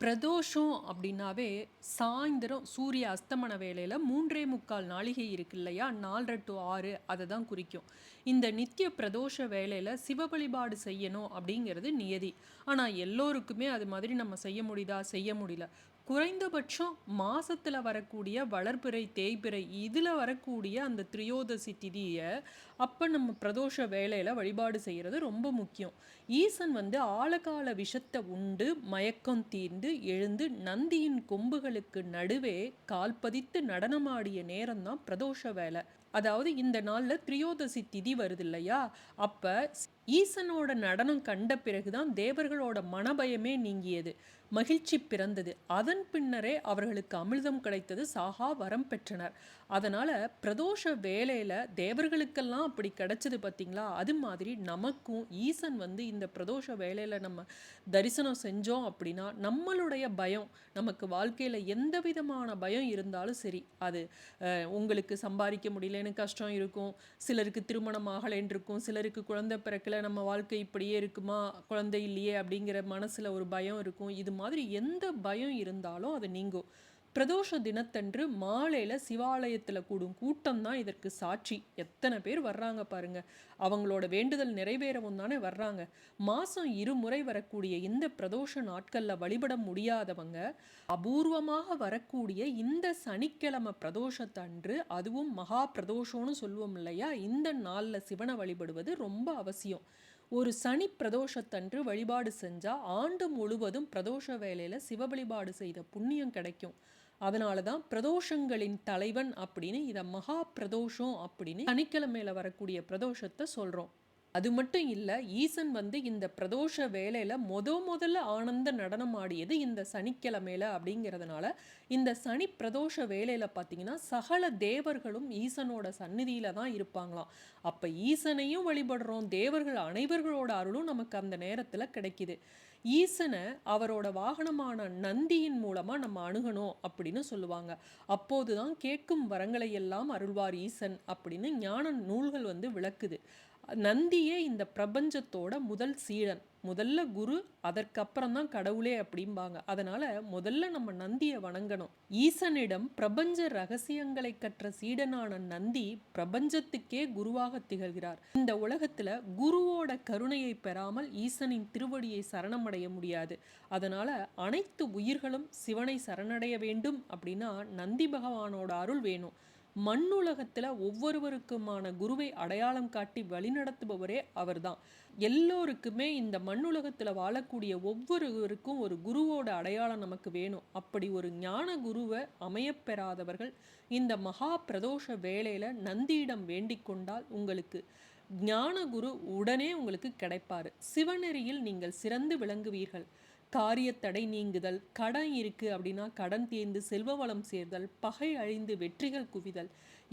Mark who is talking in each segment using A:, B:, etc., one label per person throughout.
A: பிரதோஷம் அப்படின்னாவே சாயந்தரம் சூரிய அஸ்தமன வேளையில் மூன்றே முக்கால் நாளிகை இருக்கு இல்லையா? நாலரை டு ஆறு அதை தான் குறிக்கும். இந்த நித்திய பிரதோஷ வேளையில் சிவ வழிபாடு செய்யணும் அப்படிங்கிறது நியதி. ஆனால் எல்லோருக்குமே அது மாதிரி நம்ம செய்ய முடியுதா? செய்ய முடியல. குறைந்தபட்சம் மாசத்துல வரக்கூடிய வளர்பிறை தேய்பிறை இதில் வரக்கூடிய அந்த திரியோதசி திதியை அப்போ நம்ம பிரதோஷ வேலையில் வழிபாடு செய்கிறது ரொம்ப முக்கியம். ஈசன் வந்து ஆழகால விஷத்தை உண்டு மயக்கம் தீர்ந்து எழுந்து நந்தியின் கொம்புகளுக்கு நடுவே கால் பதித்து நடனமாடிய நேரம்தான் பிரதோஷ வேலை அதாவது இந்த நாளில் திரியோதசி திதி வருது இல்லையா அப்போ ஈசனோட நடனம் கண்ட பிறகுதான் தேவர்களோட மனபயமே நீங்கியது மகிழ்ச்சி பிறந்தது. அதன் பின்னரே அவர்களுக்கு அமிர்தம் கிடைத்தது சாகா வரம் பெற்றனர். அதனால் பிரதோஷ வேலையில் தேவர்களுக்கெல்லாம் அப்படி கிடைச்சது பார்த்தீங்களா அது மாதிரி நமக்கும் ஈசன் வந்து இந்த பிரதோஷ வேலையில் நம்ம தரிசனம் செஞ்சோம் அப்படின்னா நம்மளுடைய பயம் நமக்கு வாழ்க்கையில் எந்த விதமான பயம் இருந்தாலும் சரி அது உங்களுக்கு சம்பாதிக்க முடியலன்னு கஷ்டம் இருக்கும் சிலருக்கு திருமணம் ஆகலைன்னு இருக்கும் சிலருக்கு குழந்தை பிறக்கல நம்ம வாழ்க்கை இப்படியே இருக்குமா குழந்தை இல்லையே அப்படிங்கிற மனசுல ஒரு பயம் இருக்கும். இது மாதிரி எந்த பயம் இருந்தாலும் அது நீங்கும். பிரதோஷ தினத்தன்று மாலையில் சிவாலயத்தில் கூடும் கூட்டம் தான் இதற்கு சாட்சி. எத்தனை பேர் வர்றாங்க பாருங்க. அவங்களோட வேண்டுதல் நிறைவேறவும் தானே வர்றாங்க. மாதம் இருமுறை வரக்கூடிய இந்த பிரதோஷ நாட்களில் வழிபட முடியாதவங்க அபூர்வமாக வரக்கூடிய இந்த சனிக்கிழமை பிரதோஷத்தன்று அதுவும் மகா பிரதோஷம்னு சொல்லுவோம் இல்லையா? இந்த நாளில் சிவனை வழிபடுவது ரொம்ப அவசியம். ஒரு சனி பிரதோஷத்தன்று வழிபாடு செஞ்சால் ஆண்டு முழுவதும் பிரதோஷ வேலையில் சிவ வழிபாடு செய்த புண்ணியம் கிடைக்கும். அதனால தான் பிரதோஷங்களின் தலைவன் அப்படின்னு இதை மகா பிரதோஷம் அப்படின்னு சனிக்கிழமையில வரக்கூடிய பிரதோஷத்தை சொல்றோம். அது மட்டும் இல்லை ஈசன் வந்து இந்த பிரதோஷ வேலையில முத முதல்ல ஆனந்த நடனம் ஆடியது இந்த சனிக்கிழமையில அப்படிங்கிறதுனால இந்த சனி பிரதோஷ வேலையில பார்த்தீங்கன்னா சகல தேவர்களும் ஈசனோட சந்நிதியில தான் இருப்பாங்களாம். அப்போ ஈசனையும் வழிபடுறோம் தேவர்கள் அனைவர்களோட அருளும் நமக்கு அந்த நேரத்தில் கிடைக்குது. ஈசனை அவரோட வாகனமான நந்தியின் மூலமா நம்ம அணுகணும் அப்படின்னு சொல்லுவாங்க. அப்போதுதான் கேட்கும் வரங்களை எல்லாம் அருள்வார் ஈசன் அப்படின்னு ஞான நூல்கள் வந்து விளக்குது. நந்தியே இந்த பிரபஞ்சத்தோட முதல் சீடன். முதல்ல குரு அதற்கப்புறம் தான் கடவுளே அப்படிம்பாங்க. அதனால முதல்ல நம்ம நந்தியை வணங்கணும். ஈசனிடம் பிரபஞ்ச ரகசியங்களை கற்ற சீடனான நந்தி பிரபஞ்சத்துக்கே குருவாக திகழ்கிறார். இந்த உலகத்துல குருவோட கருணையை பெறாமல் ஈசனின் திருவடியை சரணமடைய முடியாது. அதனால அனைத்து உயிர்களும் சிவனை சரணடைய வேண்டும் அப்படின்னா நந்தி பகவானோட அருள் வேணும். மண்ணுலகத்தில் ஒவ்வொருவருக்குமான குருவை அடையாளம் காட்டி வழிநடத்துபவரே அவர்தான். எல்லோருக்குமே இந்த மண்ணுலகத்தில் வாழக்கூடிய ஒவ்வொருவருக்கும் ஒரு குருவோட அடையாளம் நமக்கு வேணும். அப்படி ஒரு ஞான குருவை அமையப்பெறாதவர்கள் இந்த மகா பிரதோஷ வேளையில நந்தியிடம் வேண்டிக் கொண்டால் உங்களுக்கு ஞான குரு உடனே உங்களுக்கு கிடைப்பாரு. சிவநெறியில் நீங்கள் சிறந்து விளங்குவீர்கள். காரியத்தடை நீங்குதல் கடன் இருக்குது அப்படின்னா கடன் தேர்ந்து செல்வ வளம் சேர்தல் பகை அழிந்து வெற்றிகள் குவிதல்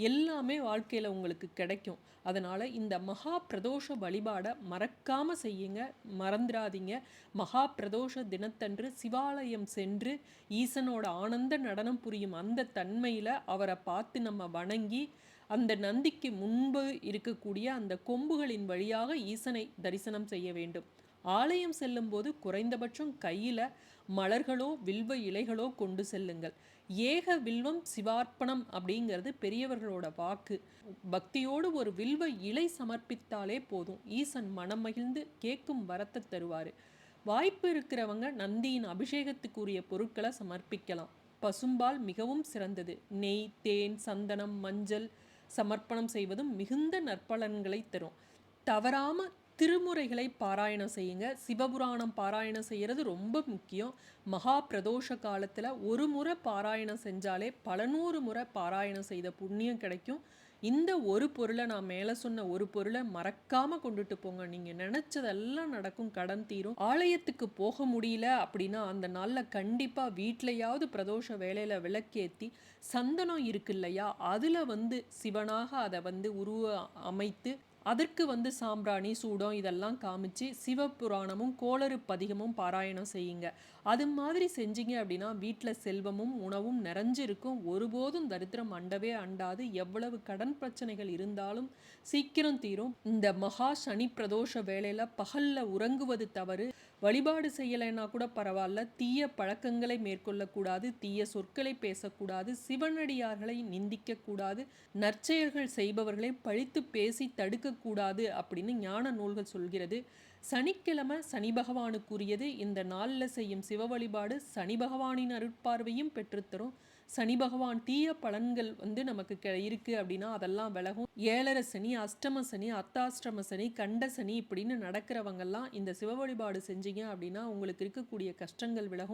A: எல்லாமே வாழ்க்கையில் உங்களுக்கு கிடைக்கும். அதனால் இந்த மகா பிரதோஷ வழிபாடை மறக்காமல் செய்யுங்க மறந்துடாதீங்க. மகா பிரதோஷ தினத்தன்று சிவாலயம் சென்று ஈசனோட ஆனந்த நடனம் புரியும் அந்த தன்மையில் அவரை பார்த்து நம்ம வணங்கி அந்த நந்திக்கு முன்பு இருக்கக்கூடிய அந்த கொம்புகளின் வழியாக ஈசனை தரிசனம் செய்ய வேண்டும். ஆலயம் செல்லும்போது குறைந்தபட்சம் கையில் மலர்களோ வில்வ இலைகளோ கொண்டு செல்லுங்கள். ஏக வில்வம் சிவார்ப்பணம் அப்படிங்கிறது பெரியவர்களோட வாக்கு. பக்தியோடு ஒரு வில்வ இலை சமர்ப்பித்தாலே போதும். ஈசன் மனம் மகிழ்ந்து கேட்கும் வரத்தை தருவார். வாய்ப்பு இருக்கிறவங்க நந்தியின் அபிஷேகத்துக்குரிய பொருட்களை சமர்ப்பிக்கலாம். பசும்பால் மிகவும் சிறந்தது. நெய் தேன் சந்தனம் மஞ்சள் சமர்ப்பணம் செய்வதும் மிகுந்த நற்பலன்களை தரும். தவறாம திருமுறைகளை பாராயணம் செய்யுங்க. சிவபுராணம் பாராயணம் செய்யறது ரொம்ப முக்கியம். மகா பிரதோஷ காலத்தில் ஒரு முறை பாராயணம் செஞ்சாலே பல நூறு முறை பாராயணம் செய்த புண்ணியம் கிடைக்கும். இந்த ஒரு பொருளை நான் மேலே சொன்ன ஒரு பொருளை மறக்காமல் கொண்டுட்டு போங்க. நீங்கள் நினச்சதெல்லாம் நடக்கும் கடன் தீரும். ஆலயத்துக்கு போக முடியல அப்படின்னா அந்த நாளில் கண்டிப்பாக வீட்லையாவது பிரதோஷ வேலையில் விளக்கேத்தி சந்தனம் இருக்கு இல்லையா? அதில் வந்து சிவனாக அதை வந்து உருவ அமைத்து அதற்கு வந்து சாம்பிராணி சூடம் இதெல்லாம் காமிச்சு சிவபுராணமும் கோளறு பதிகமும் பாராயணம் செய்யுங்க. அது மாதிரி செஞ்சீங்க அப்படின்னா வீட்டில் செல்வமும் உணவும் நிறைஞ்சிருக்கும். ஒருபோதும் தரித்திரம் அண்டவே அண்டாது. எவ்வளவு கடன் பிரச்சனைகள் இருந்தாலும் சீக்கிரம் தீரும். இந்த மகா சனி பிரதோஷ வேலையில் பகலில் உறங்குவது தவறு. வழிபாடு செய்யலைன்னா கூட பரவாயில்ல. தீய பழக்கங்களை மேற்கொள்ளக்கூடாது தீய சொற்களை பேசக்கூடாது சிவனடியார்களை நிந்திக்கக்கூடாது நற்செயல்கள் செய்பவர்களை பழித்து பேசி தடுக்கக்கூடாது அப்படின்னு ஞான நூல்கள் சொல்கிறது. சனிக்கிழமை சனி பகவானுக்குரியது. இந்த நாளில் செய்யும் சிவ வழிபாடு சனி பகவானின் அருட்பார்வையும் பெற்றுத்தரும். சனி பகவான் தீய பலன்கள் வந்து நமக்கு கெ இருக்குது அப்படின்னா அதெல்லாம் விலகும். ஏழரை சனி அஷ்டம சனி அர்த்தாஷ்டம சனி கண்ட சனி இப்படின்னு நடக்கிறவங்கெல்லாம் இந்த சிவ வழிபாடு செஞ்சீங்க அப்படின்னா உங்களுக்கு இருக்கக்கூடிய கஷ்டங்கள் விலகும்.